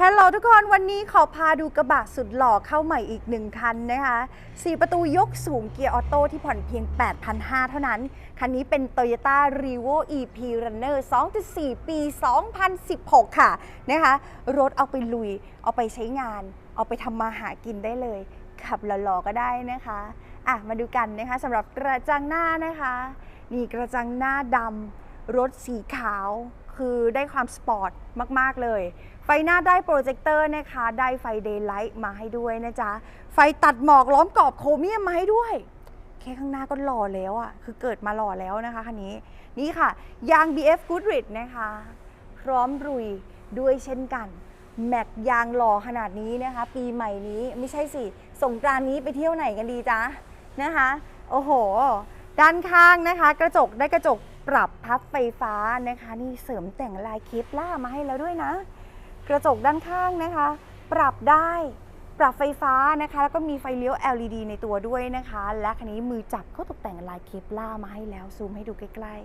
ฮัลโหลทุกคนวันนี้ขอพาดูกระบะสุดหล่อเข้าใหม่อีกหนึ่งคันนะคะ4ประตูยกสูงเกียร์ออโต้ที่ผ่อนเพียง 8,500 เท่านั้น คันนี้เป็น Toyota r e v o EP Runner 2.4 ปี 2016 ค่ะนะคะรถเอาไปลุย เอาไปใช้งาน เอาไปทำมาหากินได้เลย ขับหล่อๆก็ได้นะคะอะมาดูกันนะคะสำหรับกระจังหน้านะคะ นี่กระจังหน้าดำรถสีขาว คือได้ความสปอร์ตมาก ๆ เลย ไฟหน้าได้โปรเจคเตอร์นะคะ ได้ไฟเดย์ไลท์มาให้ด้วยนะจ๊ะ ไฟตัดหมอกล้อมกรอบโครเมียมมาให้ด้วย แค่ข้างหน้าก็หล่อแล้วอะ่ะ คือเกิดมาหล่อแล้วนะคะคันนี้ นี่ค่ะ ยาง BF Goodrich นะคะ พร้อมรุยด้วยเช่นกันแม็กยางหล่อขนาดนี้นะคะ ปีใหม่นี้ไม่ใช่สิสงกรานนี้ไปเที่ยวไหนกันดีจ๊ะนะคะ โอ้โห ด้านข้างนะคะ กระจกได้กระจก ปรับพับไฟฟ้านะคะ นี่เสริมแต่งลายคลิปล่ามาให้แล้วด้วยนะ กระจกด้านข้างนะคะ ปรับได้ปรับไฟฟ้านะคะ แล้วก็มีไฟเลี้ยว LED ในตัวด้วยนะคะ และคันนี้มือจับก็ตกแต่งลายเคปล่ามาให้แล้วซูมให้ดูใกล้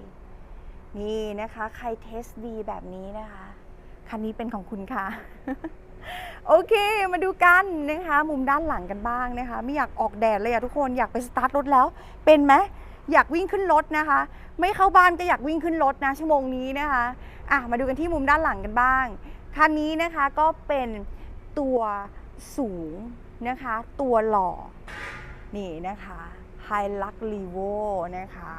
ๆ นี่นะคะ ใครเทสดีแบบนี้นะคะ คันนี้เป็นของคุณค่ะ โอเค มาดูกันนะคะ มุมด้านหลังกันบ้างนะคะ ไม่อยากออกแดดเลยอะทุกคนอยากไปสตาร์ทรถแล้ว เป็นไหม อยากวิ่งขึ้นรถนะคะ ไม่เข้าบ้านก็อยากวิ่งขึ้นรถนะชั่วโมงนี้นะคะอะมาดูกันที่มุมด้านหลังกันบ้างคันนี้นะคะก็เป็นตัวสูงนะคะ ตัวหล่อนี่นะคะ h i l u x l e v o นะคะ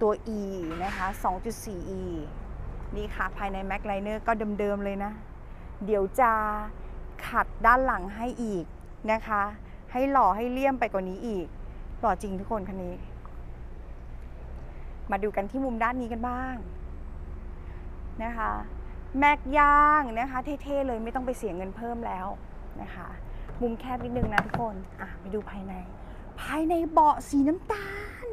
ตัว E นะคะ 2.4E นี่ค่ะ ภายใน Mac Liner ก็เดิมๆเลยนะ เดี๋ยวจะขัดด้านหลังให้อีกนะคะ ให้หล่อให้เลี่ยมไปกว่านี้อีก หล่อจริงทุกคนคันนี้ มาดูกันที่มุมด้านนี้กันบ้างนะคะแม็กย่างนะคะเท่ๆเลยไม่ต้องไปเสียเงินเพิ่มแล้วนะคะมุมแคบนิดนึงนะทุกคนอะไปดูภายใน ภายในเบาะสีน้ำตาล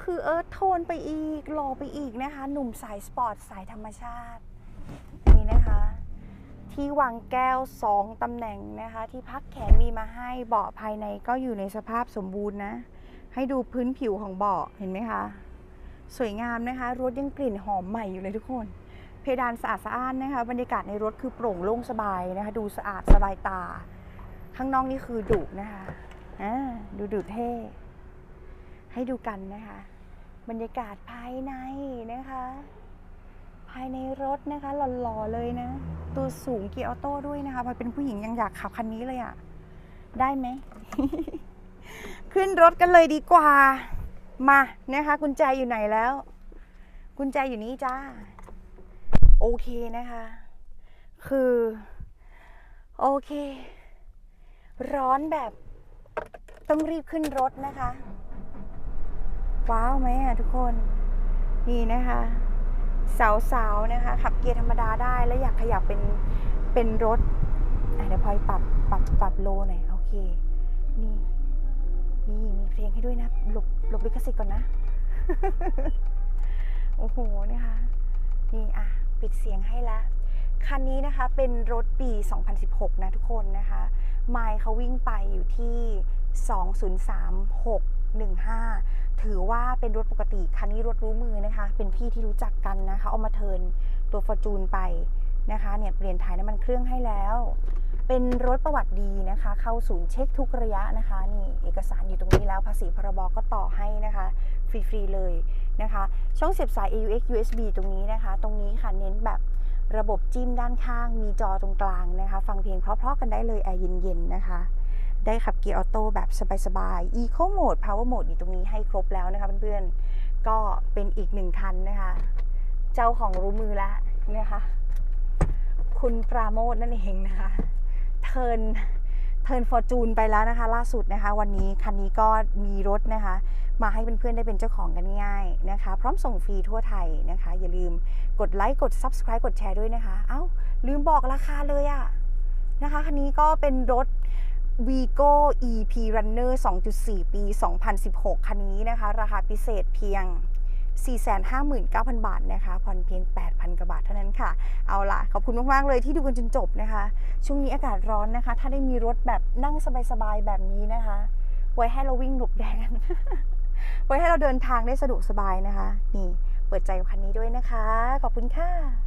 คือเอิร์ธโทนไปอีกหล่อไปอีกนะคะ หนุ่มสายสปอร์ตสายธรรมชาตินี่นะคะ ที่วางแก้ว 2ตำแหน่งนะคะ ที่พักแขนมีมาให้เบาะภายในก็อยู่ในสภาพสมบูรณ์นะ ให้ดูพื้นผิวของเบาะเห็นไหมคะ สวยงามนะคะ รถยังกลิ่นหอมใหม่อยู่เลยทุกคน เพดานสะอาดสะอ้านนะคะ บรรยากาศในรถคือโปร่งโล่งสบายนะคะ ดูสะอาดสบายตา ข้างนอกนี่คือดุนะคะอ่าดูดุเท่ ให้ดูกันนะคะ บรรยากาศภายในนะคะ ภายในรถนะคะหล่อๆเลยนะ ตัวสูงเกียร์ออโต้ด้วยนะคะพอเป็นผู้หญิงยังอยากขับคันนี้เลยอะ่ะ ได้ไหม ขึ้นรถกันเลยดีกว่า มานะคะกุญแจอยู่ไหนแล้ว กุญแจอยู่นี่จ้า โอเคนะคะ คือ โอเค ร้อนแบบ ต้องรีบขึ้นรถนะคะ ว้าวไหมอะทุกคน นี่นะคะ สาวๆนะคะ ขับเกียร์ธรรมดาได้แล้วอยากขยับเป็นเป็นรถเดี๋ยวพลอยปรับปรับปรับโลหน่อยโอเค นี่ นี่มีเพลงให้ด้วยนะหลบหลบลิขสิทธิ์ก่อนนะ โอ้โหนะคะ นี่อะ ปิดเสียงให้ละคันนี้นะคะเป็นรถปี 2016 นะทุกคนนะคะไมล์เขาวิ่งไปอยู่ที่ 203,615 ถือว่าเป็นรถปกติ คันนี้รถรู้มือนะคะ เป็นพี่ที่รู้จักกันนะคะ เอามาเทินตัวฟอร์จูนไปนะคะ เนี่ยเปลี่ยนถ่ายน้ำมันเครื่องให้แล้ว เป็นรถประวัติดีนะคะ เข้าศูนย์เช็คทุกระยะนะคะนี่เอกสารอยู่ตรงนี้แล้วภาษีพรบก็ต่อให้นะคะฟรีๆเลยนะคะ ช่องเสียบสาย AUX USB ตรงนี้นะคะ ตรงนี้ค่ะเน้นแบบระบบจิ้มด้านข้าง มีจอตรงกลางนะคะ ฟังเพลงเพราะๆกันได้เลยแอร์เย็นๆนะคะได้ขับเกียร์ออโต้แบบสบายๆ Eco Mode Power Mode อยู่ตรงนี้ให้ครบแล้วนะคะเพื่อนๆ ก็เป็นอีกหนึ่งคันนะคะ เจ้าของรู้มือแล้วนะคะ คุณปราโมทนั่นเองนะคะ ทิร์นเทิร์นฟอร์จูนไปแล้วนะคะ ล่าสุดนะคะ วันนี้คันนี้ก็มีรถนะคะ มาให้เพื่อนๆได้เป็นเจ้าของกันง่ายนะคะ พร้อมส่งฟรีทั่วไทยนะคะ อย่าลืมกดไลค์กด Subscribe กดแชร์ด้วยนะคะ เอ้า ลืมบอกราคาเลยอะนะคะคันนี้ก็เป็นรถ Vigo EP Runner 2.4 ปี 2016 คันนี้นะคะ ราคาพิเศษเพียง 459,000 บาทนะคะ ผ่อนเพียง 8,000 กว่าบาทเท่านั้นค่ะ เอาล่ะ ขอบคุณมาก ๆ เลยที่ดูกันจนจบนะคะ ช่วงนี้อากาศร้อนนะคะ ถ้าได้มีรถแบบนั่งสบาย ๆ แบบนี้นะคะ ไว้ให้เราวิ่งหลบแดดไว้ให้เราเดินทางได้สะดวกสบายนะคะ นี่ เปิดใจกับคันนี้ด้วยนะคะ ขอบคุณค่ะ